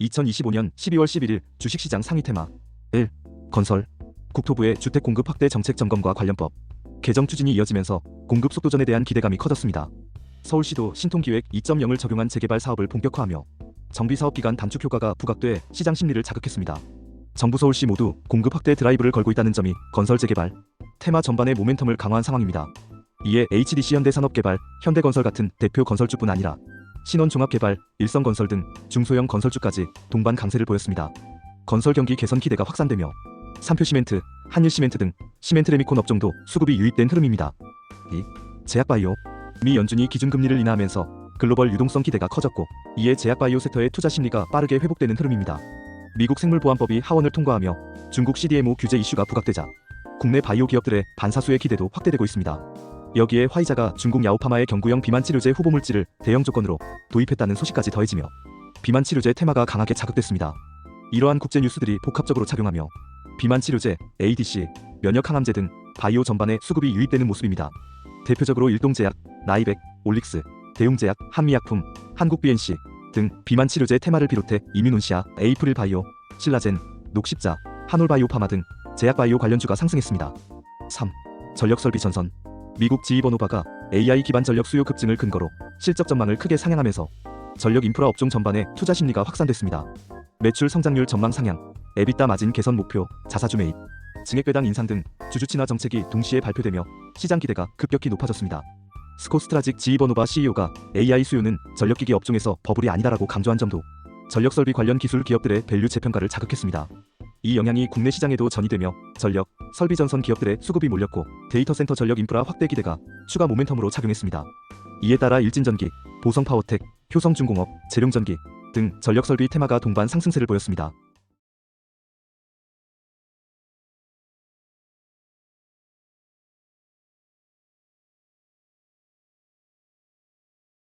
2025년 12월 11일 주식시장 상위 테마 1. 건설 국토부의 주택 공급 확대 정책 점검과 관련법 개정 추진이 이어지면서 공급 속도전에 대한 기대감이 커졌습니다. 서울시도 신통기획 2.0을 적용한 재개발 사업을 본격화하며 정비 사업 기간 단축 효과가 부각돼 시장 심리를 자극했습니다. 정부 서울시 모두 공급 확대 드라이브를 걸고 있다는 점이 건설 재개발 테마 전반의 모멘텀을 강화한 상황입니다. 이에 HDC 현대산업개발, 현대건설 같은 대표 건설주뿐 아니라 신원종합개발, 일성건설 등 중소형 건설주까지 동반 강세를 보였습니다. 건설 경기 개선 기대가 확산되며 삼표시멘트, 한일시멘트 등 시멘트 레미콘 업종도 수급이 유입된 흐름입니다. 2. 제약바이오 미 연준이 기준금리를 인하하면서 글로벌 유동성 기대가 커졌고 이에 제약바이오 섹터의 투자 심리가 빠르게 회복되는 흐름입니다. 미국 생물보안법이 하원을 통과하며 중국 CDMO 규제 이슈가 부각되자 국내 바이오 기업들의 반사수의 기대도 확대되고 있습니다. 여기에 화이자가 중국 야오파마의 경구형 비만 치료제 후보 물질을 대형 조건으로 도입했다는 소식까지 더해지며 비만 치료제 테마가 강하게 자극됐습니다. 이러한 국제 뉴스들이 복합적으로 작용하며 비만 치료제, ADC, 면역 항암제 등 바이오 전반에 수급이 유입되는 모습입니다. 대표적으로 일동제약, 나이백, 올릭스, 대웅제약, 한미약품, 한국BNC 등 비만 치료제 테마를 비롯해 이뮤논시아, 에이프릴 바이오, 신라젠, 녹십자, 한올바이오 파마 등 제약 바이오 관련주가 상승했습니다. 3. 전력 설비 전선 미국 지휘번호바가 AI 기반 전력 수요 급증을 근거로 실적 전망을 크게 상향하면서 전력 인프라 업종 전반에 투자 심리가 확산됐습니다. 매출 성장률 전망 상향, 에비타 마진 개선 목표, 자사주 매입, 증액배당 인상 등 주주 친화 정책이 동시에 발표되며 시장 기대가 급격히 높아졌습니다. 스코스트라직 지휘번호바 CEO가 AI 수요는 전력기기 업종에서 버블이 아니다라고 강조한 점도 전력설비 관련 기술 기업들의 밸류 재평가를 자극했습니다. 이 영향이 국내 시장에도 전이되며 전력, 설비 전선 기업들의 수급이 몰렸고 데이터 센터 전력 인프라 확대 기대가 추가 모멘텀으로 작용했습니다. 이에 따라 일진전기, 보성파워텍, 효성중공업, 재룡전기 등 전력 설비 테마가 동반 상승세를 보였습니다.